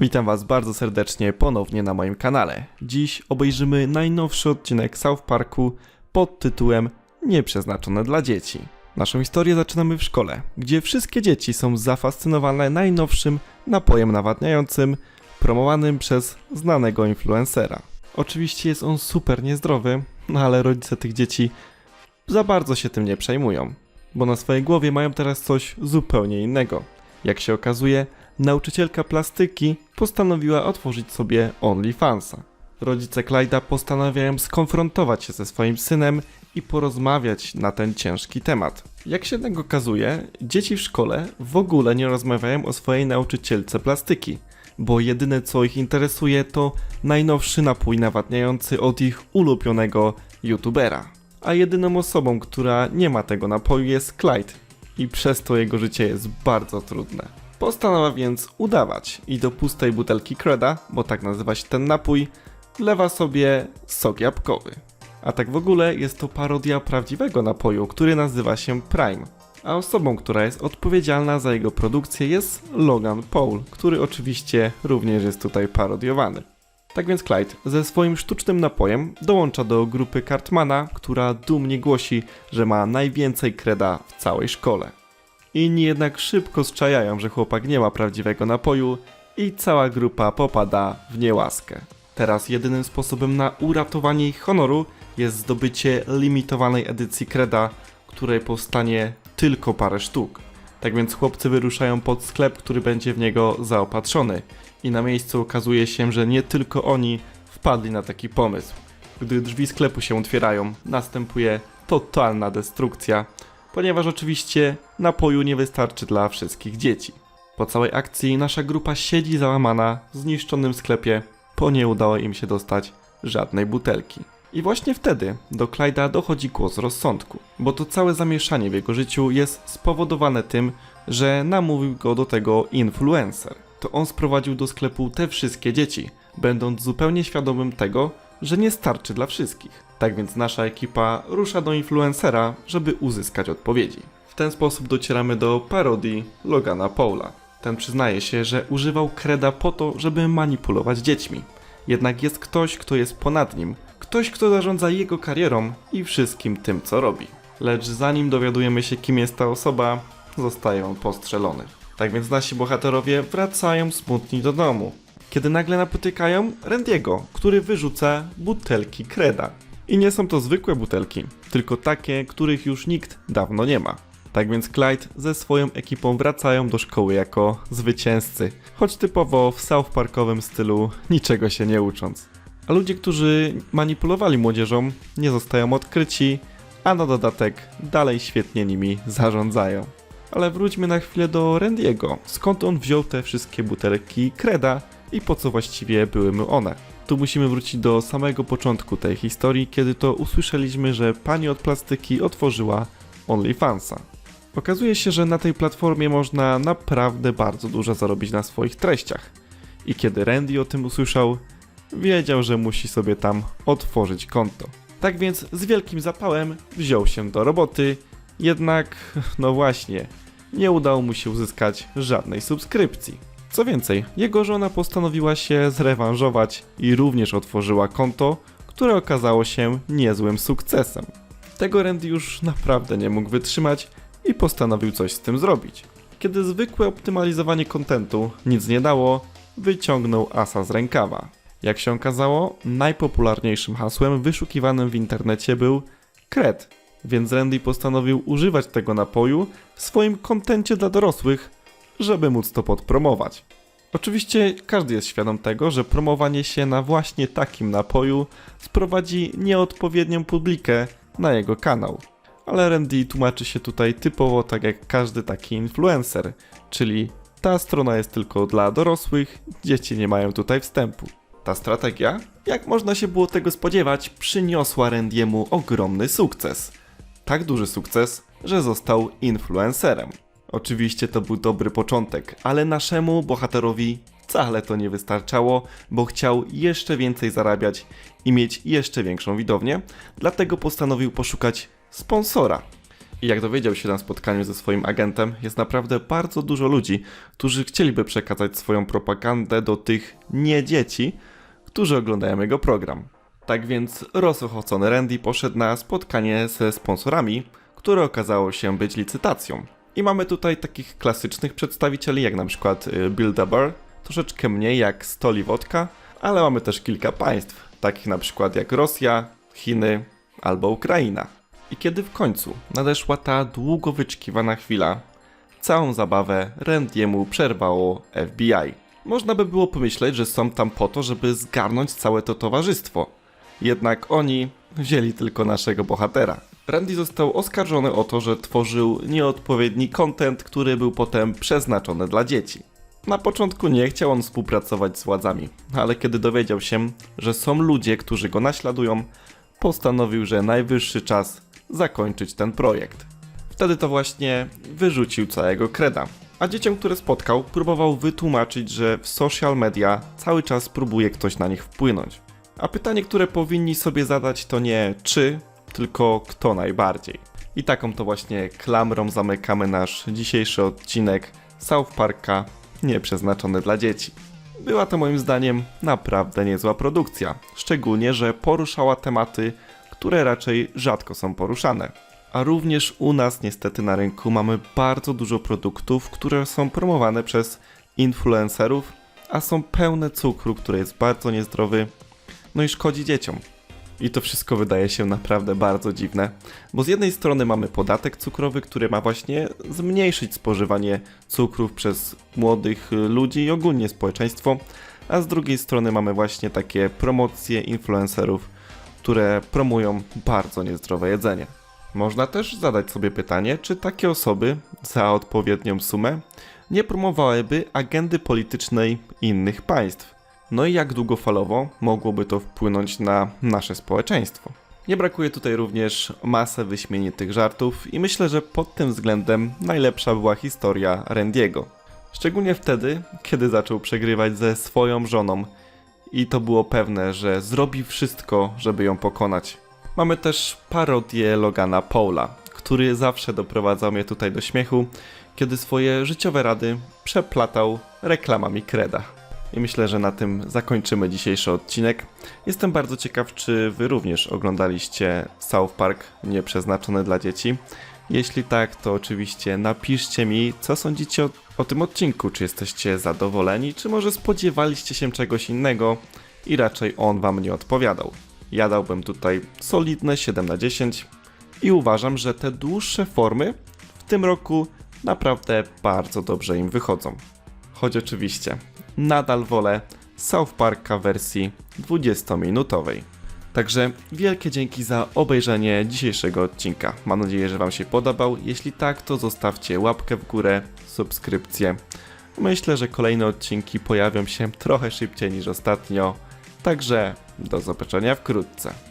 Witam Was bardzo serdecznie ponownie na moim kanale. Dziś obejrzymy najnowszy odcinek South Parku pod tytułem Nieprzeznaczone dla dzieci. Naszą historię zaczynamy w szkole, gdzie wszystkie dzieci są zafascynowane najnowszym napojem nawadniającym promowanym przez znanego influencera. Oczywiście jest on super niezdrowy, no ale rodzice tych dzieci za bardzo się tym nie przejmują, bo na swojej głowie mają teraz coś zupełnie innego. Jak się okazuje, nauczycielka plastyki postanowiła otworzyć sobie OnlyFansa. Rodzice Clyda postanawiają skonfrontować się ze swoim synem i porozmawiać na ten ciężki temat. Jak się jednak okazuje, dzieci w szkole w ogóle nie rozmawiają o swojej nauczycielce plastyki, bo jedyne co ich interesuje to najnowszy napój nawadniający od ich ulubionego youtubera. A jedyną osobą, która nie ma tego napoju jest Clyde i przez to jego życie jest bardzo trudne. Postanawia więc udawać i do pustej butelki Creda, bo tak nazywa się ten napój, wlewa sobie sok jabłkowy. A tak w ogóle jest to parodia prawdziwego napoju, który nazywa się Prime. A osobą, która jest odpowiedzialna za jego produkcję jest Logan Paul, który oczywiście również jest tutaj parodiowany. Tak więc Clyde ze swoim sztucznym napojem dołącza do grupy Cartmana, która dumnie głosi, że ma najwięcej kreda w całej szkole. Inni jednak szybko zczajają, że chłopak nie ma prawdziwego napoju i cała grupa popada w niełaskę. Teraz jedynym sposobem na uratowanie ich honoru jest zdobycie limitowanej edycji kreda, której powstanie tylko parę sztuk. Tak więc chłopcy wyruszają pod sklep, który będzie w niego zaopatrzony. I na miejscu okazuje się, że nie tylko oni wpadli na taki pomysł. Gdy drzwi sklepu się otwierają, następuje totalna destrukcja, ponieważ oczywiście napoju nie wystarczy dla wszystkich dzieci. Po całej akcji nasza grupa siedzi załamana w zniszczonym sklepie, bo nie udało im się dostać żadnej butelki. I właśnie wtedy do Clyda dochodzi głos rozsądku, bo to całe zamieszanie w jego życiu jest spowodowane tym, że namówił go do tego influencer. To on sprowadził do sklepu te wszystkie dzieci, będąc zupełnie świadomym tego, że nie starczy dla wszystkich. Tak więc nasza ekipa rusza do influencera, żeby uzyskać odpowiedzi. W ten sposób docieramy do parodii Logana Paula. Ten przyznaje się, że używał kreda po to, żeby manipulować dziećmi. Jednak jest ktoś, kto jest ponad nim, ktoś, kto zarządza jego karierą i wszystkim tym, co robi. Lecz zanim dowiadujemy się, kim jest ta osoba, zostaje on postrzelony. Tak więc nasi bohaterowie wracają smutni do domu, kiedy nagle napotykają Randiego, który wyrzuca butelki kreda. I nie są to zwykłe butelki, tylko takie, których już nikt dawno nie ma. Tak więc Clyde ze swoją ekipą wracają do szkoły jako zwycięzcy, choć typowo w South Parkowym stylu, niczego się nie ucząc. A ludzie, którzy manipulowali młodzieżą, nie zostają odkryci, a na dodatek dalej świetnie nimi zarządzają. Ale wróćmy na chwilę do Randiego. Skąd on wziął te wszystkie butelki kreda i po co właściwie były mu one? Tu musimy wrócić do samego początku tej historii, kiedy to usłyszeliśmy, że pani od plastyki otworzyła OnlyFansa. Okazuje się, że na tej platformie można naprawdę bardzo dużo zarobić na swoich treściach. I kiedy Randy o tym usłyszał, wiedział, że musi sobie tam otworzyć konto. Tak więc z wielkim zapałem wziął się do roboty, jednak, no właśnie, nie udało mu się uzyskać żadnej subskrypcji. Co więcej, jego żona postanowiła się zrewanżować i również otworzyła konto, które okazało się niezłym sukcesem. Tego Randy już naprawdę nie mógł wytrzymać i postanowił coś z tym zrobić. Kiedy zwykłe optymalizowanie kontentu nic nie dało, wyciągnął asa z rękawa. Jak się okazało, najpopularniejszym hasłem wyszukiwanym w internecie był kred, więc Randy postanowił używać tego napoju w swoim kontencie dla dorosłych, żeby móc to podpromować. Oczywiście każdy jest świadom tego, że promowanie się na właśnie takim napoju sprowadzi nieodpowiednią publikę na jego kanał. Ale Randy tłumaczy się tutaj typowo tak jak każdy taki influencer, czyli ta strona jest tylko dla dorosłych, dzieci nie mają tutaj wstępu. Ta strategia, jak można się było tego spodziewać, przyniosła Randiemu ogromny sukces. Tak duży sukces, że został influencerem. Oczywiście to był dobry początek, ale naszemu bohaterowi wcale to nie wystarczało, bo chciał jeszcze więcej zarabiać i mieć jeszcze większą widownię, dlatego postanowił poszukać sponsora. I jak dowiedział się na spotkaniu ze swoim agentem, jest naprawdę bardzo dużo ludzi, którzy chcieliby przekazać swoją propagandę do tych nie dzieci, którzy oglądają jego program. Tak więc rozochocony Randy poszedł na spotkanie ze sponsorami, które okazało się być licytacją. I mamy tutaj takich klasycznych przedstawicieli, jak na przykład y, Bilderberg, troszeczkę mniej jak Stoli Wodka, ale mamy też kilka państw, takich na przykład jak Rosja, Chiny albo Ukraina. I kiedy w końcu nadeszła ta długo wyczekiwana chwila, całą zabawę Randiemu przerwało FBI. Można by było pomyśleć, że są tam po to, żeby zgarnąć całe to towarzystwo. Jednak oni wzięli tylko naszego bohatera. Randy został oskarżony o to, że tworzył nieodpowiedni content, który był potem przeznaczony dla dzieci. Na początku nie chciał on współpracować z władzami, ale kiedy dowiedział się, że są ludzie, którzy go naśladują, postanowił, że najwyższy czas zakończyć ten projekt. Wtedy to właśnie wyrzucił całego kreda. A dzieciom, które spotkał, próbował wytłumaczyć, że w social media cały czas próbuje ktoś na nich wpłynąć. A pytanie, które powinni sobie zadać, to nie czy, tylko kto najbardziej. I taką to właśnie klamrą zamykamy nasz dzisiejszy odcinek South Parka nieprzeznaczony dla dzieci. Była to moim zdaniem naprawdę niezła produkcja, szczególnie, że poruszała tematy, które raczej rzadko są poruszane. A również u nas niestety na rynku mamy bardzo dużo produktów, które są promowane przez influencerów, a są pełne cukru, który jest bardzo niezdrowy, no i szkodzi dzieciom. I to wszystko wydaje się naprawdę bardzo dziwne, bo z jednej strony mamy podatek cukrowy, który ma właśnie zmniejszyć spożywanie cukrów przez młodych ludzi i ogólnie społeczeństwo, a z drugiej strony mamy właśnie takie promocje influencerów, które promują bardzo niezdrowe jedzenie. Można też zadać sobie pytanie, czy takie osoby za odpowiednią sumę nie promowałyby agendy politycznej innych państw. No i jak długofalowo mogłoby to wpłynąć na nasze społeczeństwo. Nie brakuje tutaj również masę wyśmienitych żartów i myślę, że pod tym względem najlepsza była historia Randiego. Szczególnie wtedy, kiedy zaczął przegrywać ze swoją żoną i to było pewne, że zrobi wszystko, żeby ją pokonać. Mamy też parodię Logana Paula, który zawsze doprowadzał mnie tutaj do śmiechu, kiedy swoje życiowe rady przeplatał reklamami Kreda. I myślę, że na tym zakończymy dzisiejszy odcinek. Jestem bardzo ciekaw, czy Wy również oglądaliście South Park nieprzeznaczony dla dzieci. Jeśli tak, to oczywiście napiszcie mi, co sądzicie o, o tym odcinku. Czy jesteście zadowoleni, czy może spodziewaliście się czegoś innego i raczej on Wam nie odpowiadał. Ja dałbym tutaj solidne 7 na 10 i uważam, że te dłuższe formy w tym roku naprawdę bardzo dobrze im wychodzą. Choć oczywiście nadal wolę South Parka w wersji 20-minutowej. Także wielkie dzięki za obejrzenie dzisiejszego odcinka. Mam nadzieję, że Wam się podobał. Jeśli tak, to zostawcie łapkę w górę, subskrypcję. Myślę, że kolejne odcinki pojawią się trochę szybciej niż ostatnio. Także do zobaczenia wkrótce.